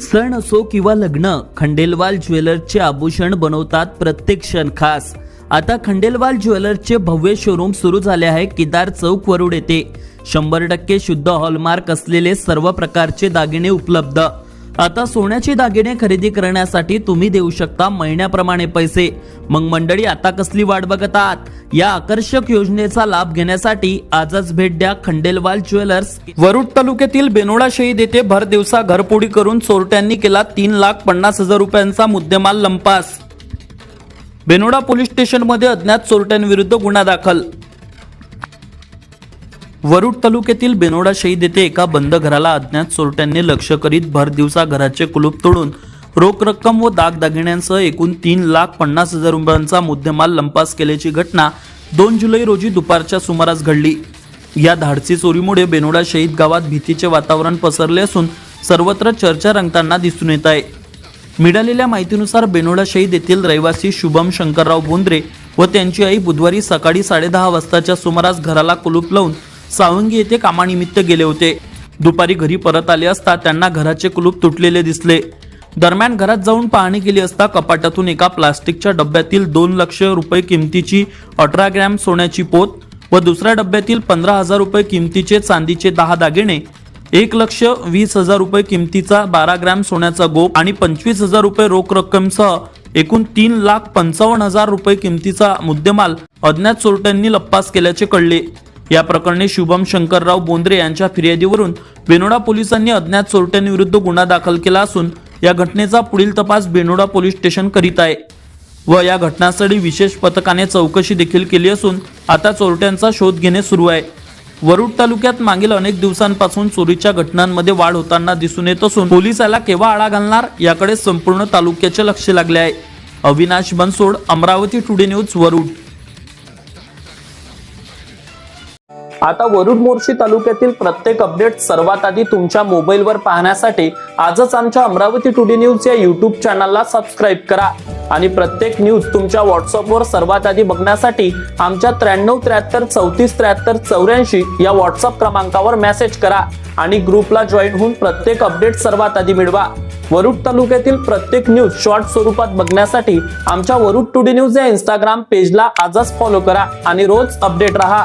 सण असो किंवा लग्न खंडेलवाल ज्वेलर्सचे आभूषण बनवतात प्रत्येक क्षण खास. आता खंडेलवाल ज्वेलर्सचे भव्य शोरूम सुरू झाले आहे केदार चौक वरुड येथे. शंभर टक्के शुद्ध हॉलमार्क असलेले सर्व प्रकारचे दागिने उपलब्ध. आता सोन्याचे दागिने खरेदी करण्यासाठी तुम्ही देऊ शकता महिन्याप्रमाणे पैसे. मग मंडळी आता कसली वाट बघत आहात? या आकर्षक योजनेचा लाभ घेण्यासाठी आजच भेट द्या खंडेलवाल ज्वेलर्स. वरुड तालुक्यातील बेनोडा शहीद येथे भर दिवसा घरपोडी करून चोरट्यांनी केला तीन लाख पन्नास हजार रुपयांचा मुद्देमाल लंपास. बेनोडा पोलीस स्टेशनमध्ये अज्ञात चोरट्यांविरुद्ध गुन्हा दाखल. वरुड तालुक्यातील बेनोडा शहीद येथे एका बंद घराला अज्ञात चोरट्यांनी लक्ष करीत भर दिवसा घराचे कुलूप तोडून रोख रक्कम व दागदागिन्यांसह एकूण तीन लाख पन्नास हजार रुपयांचा मुद्देमाल लंपास केल्याची घटना दोन जुलै रोजी दुपारच्या सुमारास घडली. या धाडसी चोरीमुळे बेनोडा शहीद गावात भीतीचे वातावरण पसरले असून सर्वत्र चर्चा रंगताना दिसून येत आहे. मिळालेल्या माहितीनुसार बेनोडा शहीद येथील रहिवासी शुभम शंकरराव बोंद्रे व त्यांची आई बुधवारी सकाळी साडेदहा वाजताच्या सुमारास घराला कुलूप लावून सावंगी येथे कामानिमित्त गेले होते. दुपारी घरी परत आले असता त्यांना घराचे कुलूप तुटलेले दिसले. दरम्यान घरात जाऊन पाहणी केली असता कपाटातून एका प्लास्टिकच्या डब्यातील दोन लक्ष रुपये किमतीची अठरा ग्रॅम सोन्याची पोत व दुसऱ्या डब्यातील पंधरा हजार रुपये किमतीचे चांदीचे दहा दागिने एक लक्ष वीस हजार रुपये किमतीचा बारा ग्रॅम सोन्याचा गोप आणि पंचवीस हजार रुपये रोख रक्कमसह एकूण तीन लाख पंचावन्न हजार रुपये किमतीचा मुद्देमाल अज्ञात चोरट्यांनी लप्पास केल्याचे कळले. या प्रकरणी शुभम शंकरराव बोंद्रे यांच्या फिर्यादीवरून बेनोडा पोलिसांनी अज्ञात चोरट्यांविरुद्ध गुन्हा दाखल केला असून या घटनेचा पुढील तपास बेनोडा पोलीस स्टेशन करीत आहे व या घटनास्थळी विशेष पथकाने चौकशी देखील केली असून आता चोरट्यांचा शोध घेणे सुरू आहे. वरुड तालुक्यात मागील अनेक दिवसांपासून चोरीच्या घटनांमध्ये वाढ होताना दिसून येत असून पोलिसाला केव्हा आळा घालणार याकडे संपूर्ण तालुक्याचे लक्ष लागले आहे. Avinash Bansod Amravati Today News Warud. आता वरुड मोर्शी तालुक्यातील प्रत्येक अपडेट सर्वात आधी तुमच्या मोबाईलवर पाहण्यासाठी आजच आमच्या अमरावती टुडे न्यूज या युट्यूब चॅनलला सबस्क्राईब करा. आणि प्रत्येक न्यूज तुमच्या व्हॉट्सअपवर सर्वात आधी बघण्यासाठी आमच्या त्र्याण्णव त्र्याहत्तर चौतीस त्र्याहत्तर चौऱ्याऐंशी या व्हॉट्सअप क्रमांकावर मेसेज करा आणि ग्रुपला जॉईन होऊन प्रत्येक अपडेट सर्वात आधी मिळवा. वरुड तालुक्यातील प्रत्येक न्यूज शॉर्ट स्वरूपात बघण्यासाठी आमच्या वरुड टुडे न्यूज या इंस्टाग्राम पेजला आजच फॉलो करा आणि रोज अपडेट रहा.